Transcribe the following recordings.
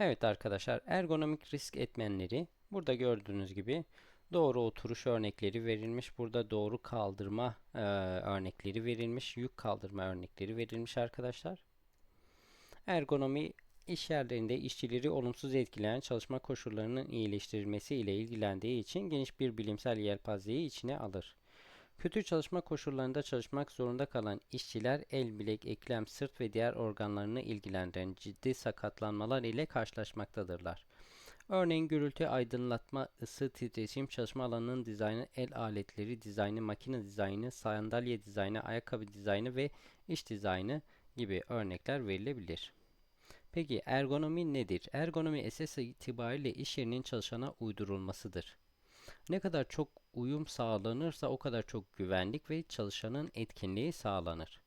Evet arkadaşlar ergonomik risk etmenleri burada gördüğünüz gibi doğru oturuş örnekleri verilmiş. Burada doğru kaldırma e, örnekleri verilmiş. Yük kaldırma örnekleri verilmiş arkadaşlar. Ergonomi iş yerlerinde işçileri olumsuz etkileyen çalışma koşullarının iyileştirilmesi ile ilgilendiği için geniş bir bilimsel yelpazeyi içine alır. Kötü çalışma koşullarında çalışmak zorunda kalan işçiler el, bilek, eklem, sırt ve diğer organlarını ilgilendiren ciddi sakatlanmalar ile karşılaşmaktadırlar. Örneğin gürültü, aydınlatma, ısı, titreşim, çalışma alanının dizaynı, el aletleri dizaynı, makine dizaynı, sandalye dizaynı, ayakkabı dizaynı ve iş dizaynı gibi örnekler verilebilir. Peki ergonomi nedir? Ergonomi esas itibariyle iş yerinin çalışana uydurulmasıdır. Ne kadar çok uyum sağlanırsa o kadar çok güvenlik ve çalışanın etkinliği sağlanır.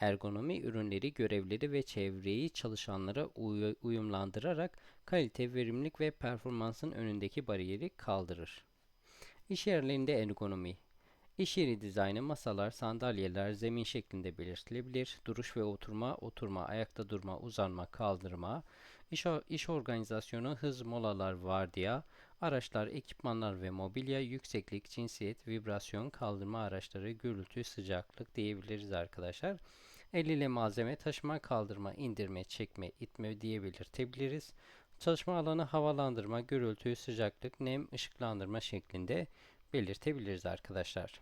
Ergonomi ürünleri, görevleri ve çevreyi çalışanlara uy uyumlandırarak kalite, verimlilik ve performansın önündeki bariyeri kaldırır. İş yerlerinde ergonomi İş yeri dizaynı masalar, sandalyeler zemin şeklinde belirtilebilir. Duruş ve oturma, oturma, ayakta durma, uzanma, kaldırma. İş, iş organizasyonu, hız, molalar, vardiya. Araçlar, ekipmanlar ve mobilya, yükseklik, cinsiyet, vibrasyon, kaldırma araçları, gürültü, sıcaklık diyebiliriz arkadaşlar. El ile malzeme taşıma, kaldırma, indirme, çekme, itme diye belirtebiliriz. Çalışma alanı havalandırma, gürültü, sıcaklık, nem, ışıklandırma şeklinde belirtebiliriz arkadaşlar.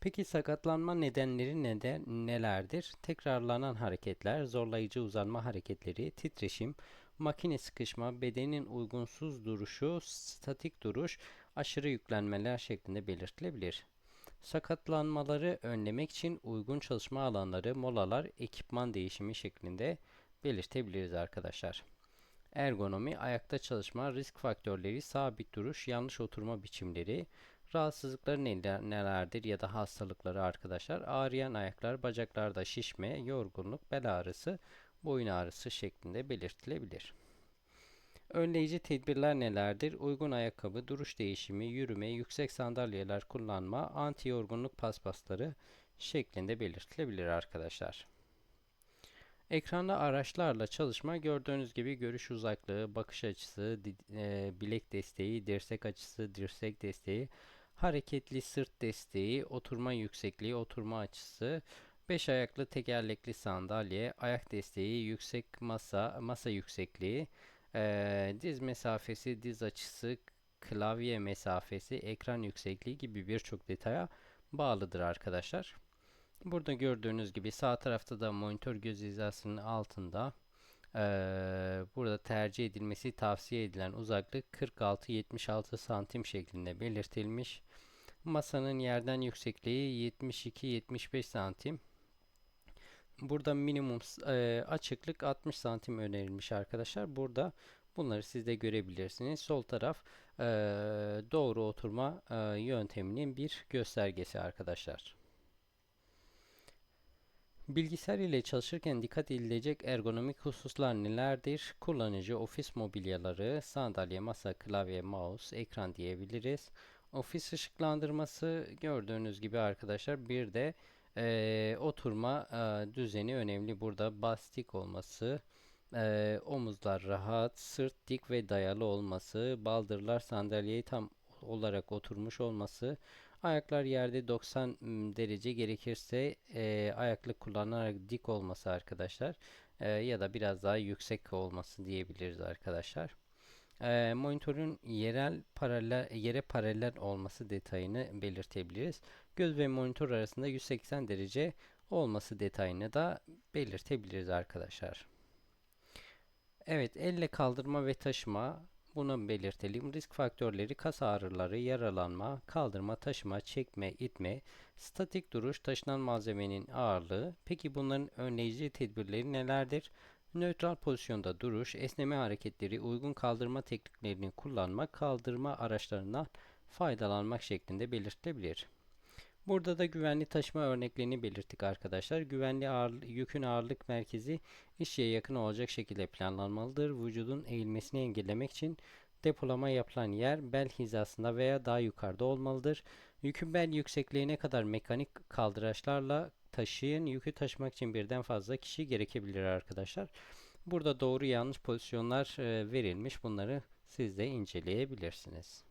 Peki sakatlanma nedenleri neden nelerdir? Tekrarlanan hareketler, zorlayıcı uzanma hareketleri, titreşim, makine sıkışma, bedenin uygunsuz duruşu, statik duruş, aşırı yüklenmeler şeklinde belirtilebilir. Sakatlanmaları önlemek için uygun çalışma alanları, molalar, ekipman değişimi şeklinde belirtebiliriz arkadaşlar. Ergonomi, ayakta çalışma, risk faktörleri, sabit duruş, yanlış oturma biçimleri, rahatsızlıkları nelerdir ya da hastalıkları arkadaşlar? Ağrıyan ayaklar, bacaklarda şişme, yorgunluk, bel ağrısı, boyun ağrısı şeklinde belirtilebilir. Önleyici tedbirler nelerdir? Uygun ayakkabı, duruş değişimi, yürüme, yüksek sandalyeler kullanma, anti yorgunluk paspasları şeklinde belirtilebilir arkadaşlar. Ekranda araçlarla çalışma gördüğünüz gibi görüş uzaklığı, bakış açısı, e, bilek desteği, dirsek açısı, dirsek desteği, hareketli sırt desteği, oturma yüksekliği, oturma açısı, 5 ayaklı tekerlekli sandalye, ayak desteği, yüksek masa, masa yüksekliği, e, diz mesafesi, diz açısı, klavye mesafesi, ekran yüksekliği gibi birçok detaya bağlıdır arkadaşlar. Burada gördüğünüz gibi sağ tarafta da monitör göz hizasının altında ee, burada tercih edilmesi tavsiye edilen uzaklık 46-76 santim şeklinde belirtilmiş. Masanın yerden yüksekliği 72-75 santim. Burada minimum e, açıklık 60 santim önerilmiş arkadaşlar. Burada bunları siz de görebilirsiniz. Sol taraf e, doğru oturma e, yönteminin bir göstergesi arkadaşlar. Bilgisayar ile çalışırken dikkat edilecek ergonomik hususlar nelerdir? Kullanıcı ofis mobilyaları, sandalye, masa, klavye, mouse, ekran diyebiliriz. Ofis ışıklandırması gördüğünüz gibi arkadaşlar bir de e, oturma e, düzeni önemli. Burada bastik olması, e, omuzlar rahat, sırt dik ve dayalı olması, baldırlar sandalyeye tam olarak oturmuş olması, Ayaklar yerde 90 derece gerekirse e, ayaklık kullanarak dik olması arkadaşlar. E, ya da biraz daha yüksek olması diyebiliriz arkadaşlar. E, monitörün yerel paralel yere paralel olması detayını belirtebiliriz. Göz ve monitör arasında 180 derece olması detayını da belirtebiliriz arkadaşlar. Evet, elle kaldırma ve taşıma bunu belirtelim. Risk faktörleri kas ağrıları, yaralanma, kaldırma, taşıma, çekme, itme, statik duruş, taşınan malzemenin ağırlığı. Peki bunların önleyici tedbirleri nelerdir? Nötral pozisyonda duruş, esneme hareketleri, uygun kaldırma tekniklerini kullanmak, kaldırma araçlarından faydalanmak şeklinde belirtilebilir. Burada da güvenli taşıma örneklerini belirttik arkadaşlar. Güvenli ağır, yükün ağırlık merkezi işe yakın olacak şekilde planlanmalıdır. Vücudun eğilmesini engellemek için depolama yapılan yer bel hizasında veya daha yukarıda olmalıdır. Yükün bel yüksekliğine kadar mekanik kaldıraçlarla taşıyın. Yükü taşımak için birden fazla kişi gerekebilir arkadaşlar. Burada doğru yanlış pozisyonlar e, verilmiş. Bunları siz de inceleyebilirsiniz.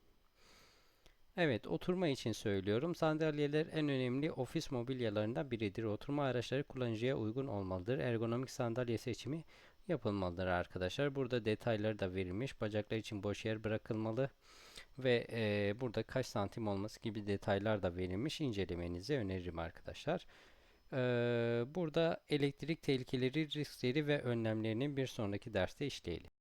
Evet, oturma için söylüyorum. Sandalyeler en önemli ofis mobilyalarından biridir. Oturma araçları kullanıcıya uygun olmalıdır. Ergonomik sandalye seçimi yapılmalıdır arkadaşlar. Burada detayları da verilmiş. Bacaklar için boş yer bırakılmalı ve e, burada kaç santim olması gibi detaylar da verilmiş. İncelemenizi öneririm arkadaşlar. Burada elektrik tehlikeleri, riskleri ve önlemlerini bir sonraki derste işleyelim.